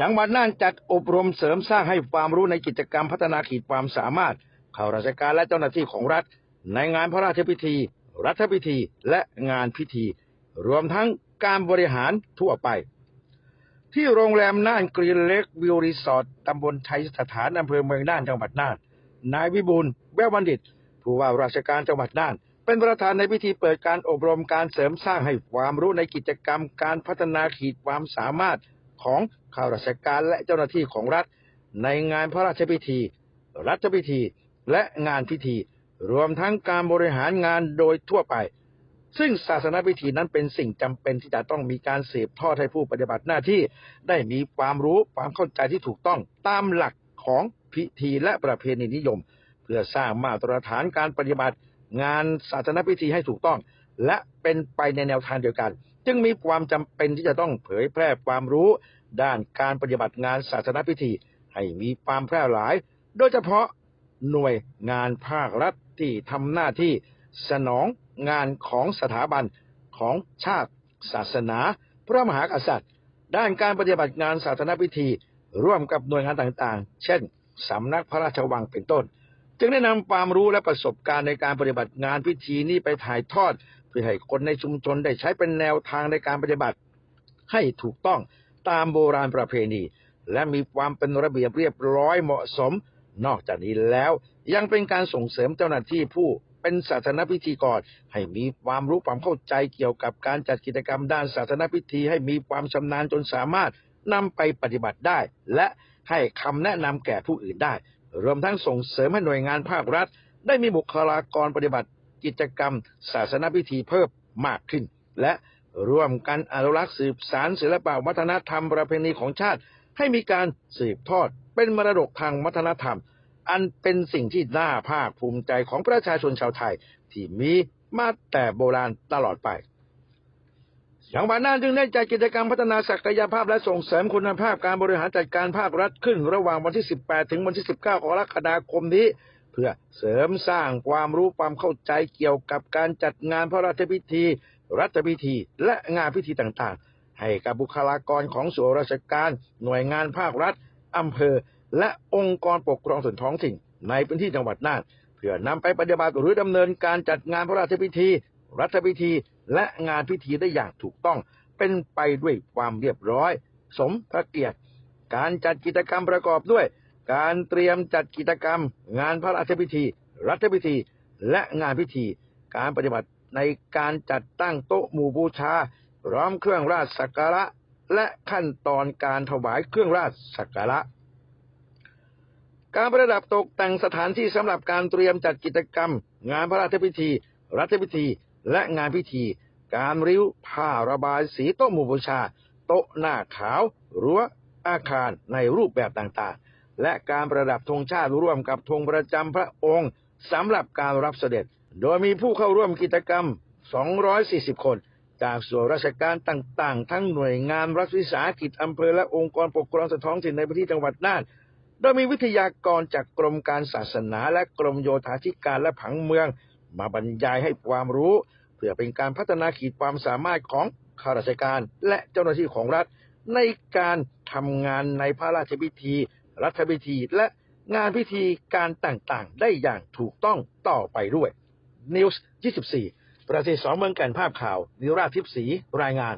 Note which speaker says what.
Speaker 1: จังหวัดน่านจัดอบรมเสริมสร้างให้ความรู้ในกิจกรรมพัฒนาขีดความสามารถข้าราชการและเจ้าหน้าที่ของรัฐ ในงานพระราชพิธี รัฐพิธีและงานพิธี รวมทั้งการบริหารทั่วไป ที่โรงแรมน่านกรีนเล็กวิวรีสอร์ทตำบลชัยสถานอำเภอเมืองน่านจังหวัดน่าน นายวิบูลแววบัณฑิต ผู้ว่าราชการจังหวัดน่าน เป็นประธานในพิธีเปิดการอบรมการเสริมสร้างให้ความรู้ในกิจกรรม การพัฒนาขีดความสามารถ ของข้าราชการและเจ้าหน้าที่ของรัฐ ในงานพระราชพิธี รัฐพิธี และงานพิธี รวมทั้งการบริหารงานโดยทั่วไป ซึ่งศาสนาพิธีนั้นเป็นสิ่งจำเป็นที่จะต้องมีการสืบทอดให้ผู้ปฏิบัติหน้าที่ ได้มีความรู้ความเข้าใจที่ถูกต้องตามหลักของพิธีและประเพณีนิยม เพื่อสร้างมาตรฐานการปฏิบัติ งานศาสนาพิธีให้ถูกต้อง และเป็นไปในแนวทางเดียวกัน จึงมีความจำเป็นที่จะต้องเผยแพร่ความรู้ ด้านการปฏิบัติงานศาสนพิธีให้มีความแพร่หลาย โดยเฉพาะหน่วยงานภาครัฐที่ทำหน้าที่สนองงานของสถาบันของชาติศาสนา พระมหากษัตริย์ ด้านการปฏิบัติงานศาสนพิธี ร่วมกับหน่วยงานต่างๆ เช่นสำนักพระราชวังเป็นต้น จึงได้นำความรู้และประสบการณ์ในการปฏิบัติงานพิธีนี้ไปถ่ายทอด เพื่อให้คนในชุมชนได้ใช้เป็นแนวทางในการปฏิบัติให้ถูกต้อง ตามโบราณประเพณี และมีความเป็นระเบียบเรียบร้อยเหมาะสม นอกจากนี้แล้วยังเป็นการส่งเสริมเจ้าหน้าที่ผู้เป็นศาสนพิธีกรให้มีความรู้ความเข้าใจเกี่ยวกับการจัดกิจกรรมด้านศาสนพิธี ให้มีความชำนาญจนสามารถนำไปปฏิบัติได้ และให้คำแนะนำแก่ผู้อื่นได้ รวมทั้งส่งเสริมให้หน่วยงานภาครัฐ ได้มีบุคลากรปฏิบัติกิจกรรมศาสนพิธีเพิ่มมากขึ้น และ ร่วมกันอนุรักษ์สืบสารศิลปวัฒนธรรมประเพณีของชาติ ให้มีการสืบทอดเป็นมรดกทางวัฒนธรรม อันเป็นสิ่งที่น่าภาคภูมิใจของประชาชนชาวไทย ที่มีมาแต่โบราณตลอดไปจังหวัดน่านจึงได้จัดกิจกรรมพัฒนาศักยภาพและส่งเสริมคุณภาพการบริหารจัดการภาครัฐขึ้น ระหว่างวันที่ 18 ถึงวันที่ 19 กรกฎาคมนี้ เพื่อเสริมสร้างความรู้ความเข้าใจเกี่ยวกับการจัดงานพระราชพิธี รัฐพิธีและงานพิธีต่างๆ ให้กับบุคลากรของส่วนราชการ หน่วยงานภาครัฐอำเภอ และองค์กรปกครองส่วนท้องถิ่นในพื้นที่จังหวัดน่านเพื่อนำไปปฏิบัติหรือดำเนินการจัดงานพระราชพิธี รัฐพิธี และงานพิธีได้อย่างถูกต้อง เป็นไปด้วยความเรียบร้อย สมพระเกียรติ การจัดกิจกรรมประกอบด้วย การเตรียมจัดกิจกรรม งานพระราชพิธี รัฐพิธี และงานพิธี การปฏิบัติ ในการจัดตั้งโต๊ะหมู่บูชาพร้อมเครื่องราชสักการะ และขั้นตอนการถวายเครื่องราชสักการะ การประดับตกแต่งสถานที่สำหรับการเตรียมจัดกิจกรรม งานพระราชพิธี รัฐพิธี และงานพิธี การริ้วผ้าระบายสีโต๊ะหมู่บูชา โต๊ะหน้าขาวรั้วอาคารในรูปแบบต่างๆ และการประดับธงชาติร่วมกับธงประจำพระองค์สำหรับการรับเสด็จ โดยมีผู้เข้าร่วมกิจกรรม 240 คน จากส่วนราชการต่างๆ ทั้งหน่วยงานรัฐวิสาหกิจอำเภอและองค์กรปกครองส่วนท้องถิ่นในพื้นที่จังหวัดน่านโดยมีวิทยากรจากกรมการศาสนา และกรมโยธาธิการและผังเมือง มาบรรยายให้ความรู้ เพื่อเป็นการพัฒนาขีดความสามารถของข้าราชการและเจ้าหน้าที่ของรัฐ ในการทำงานในพระราชพิธี รัฐพิธีและงานพิธีการต่างๆ ได้อย่างถูกต้องต่อไปด้วย นิวส์24ประเทศสองเมืองแก่นภาพข่าว นิราทิพสีรายงาน